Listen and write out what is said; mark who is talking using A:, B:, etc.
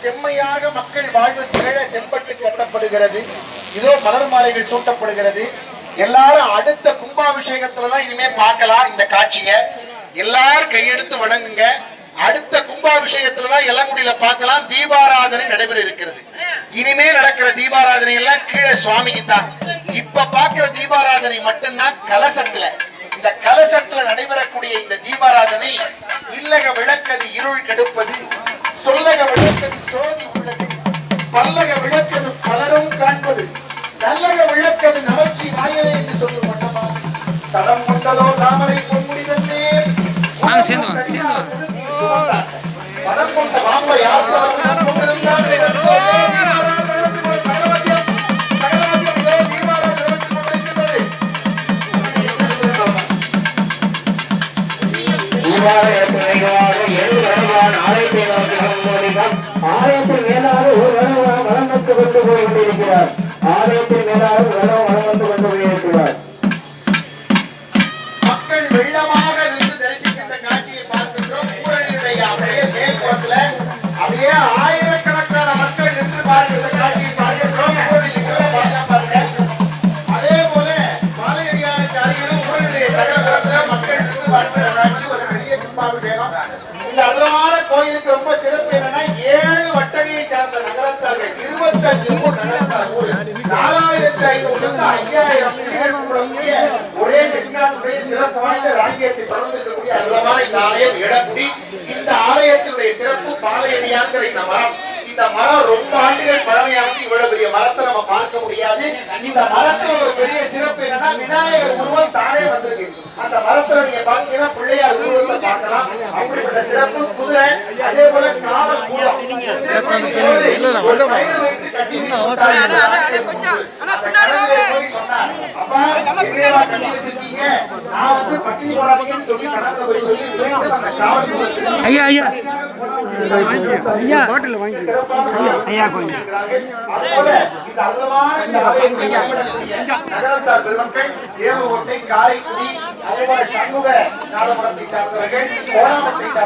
A: செம்மையாக மக்கள் வாழ்வு திகழ செம்பட்டு கட்டப்படுகிறது. இதோ மலர் மாலைகள் சூட்டப்படுகிறது. எல்லாரும் அடுத்த கும்பாபிஷேகத்துல தான் இனிமே பார்க்கலாம் இந்த காட்சிய. எல்லாரும் கையெடுத்து வணங்குங்க. அடுத்த கும்பாபிஷேகத்துல தான் இளங்குடியில பார்க்கலாம். தீபாராதனை நடைபெற இருக்கிறது. இனிமே நடக்கிற தீபாராதனை எல்லாம் கீழே சுவாமிக்கு தான். இப்ப பார்க்கிற தீபாராதனை மட்டும்தான் கலசத்துல. இந்த கலசத்துல நடைபெறக்கூடிய இந்த தீபாராதனை இல்லக விளக்கது இருள் கெடுப்பது சொல்லக விளக்கது சோதி உள்ளது. பல்லக விளக்கது பலரும் காண்பது. நல்லக விளக்கது நமச்சி வாயவே என்று சொல்லும் மன்னமா தடம் கொண்டதோ தாமரை பொன்முடிதன்னே
B: வாங்க, சேர்ந்து வாங்க, சேர்ந்து வாங்க.
A: படம் கொண்ட மாம்பை யார்த்தவர் கொண்டிருந்தார் சகலவத்தியம்
C: அழைப்பை நோக்கி கண்மோடிகள் ஆலயத்தின் மேலாறு ஒரு வளம் வளம் கொண்டு போய் கொண்டிருக்கிறார். ஆலயத்தின் மேலாறு வளம்
A: வளம் ஐயாயிரம் ஒரே செட்டிநாட்டுடைய சிறப்பு வாய்ந்த ராஜ்யத்தை தொடர்ந்து அற்புதமான இந்த ஆலயம் இடக்குடி இந்த ஆலயத்தினுடைய சிறப்பு பாலையடியாங்கிற இந்த மரம் இந்த மரம் ரொம்ப ஆண்டுகள் பழமையானது இவ்வளவு பெரிய மரத்தை நம்ம பார்க்க முடியாது இந்த மரத்துல ஒரு பெரிய சிறப்பு என்னன்னா விநாயகர் உருவம் தானே வந்திருக்கு அந்த மரத்துல நீங்க பாத்தீங்கன்னா பிள்ளையார் உருவத்தை பார்க்கலாம் அப்படிப்பட்ட சிறப்பு குதிரை அதே போல காவல் கூடம் வைத்து கட்டி என்னையவா கட்டி வச்சிருக்கீங்க? நான் வந்து பட்டினி போடாதீங்கன்னு சொல்லி கடவுளை போய் சொல்லி மீண்டும் அந்த காவல் கூடத்தில்
B: ஐயா ஐயா. ஐயா.
A: அதுபோல இந்த அற்புதமான இந்த ஆலயத்தை பயன்படுத்தக்கூடிய நகரத்தார் பெருமக்கள் தேவகோட்டை காரைக்குடி அதே போல சண்முக நாதபுரத்தை சார்ந்தவர்கள் கோலாமட்டை சார்ந்த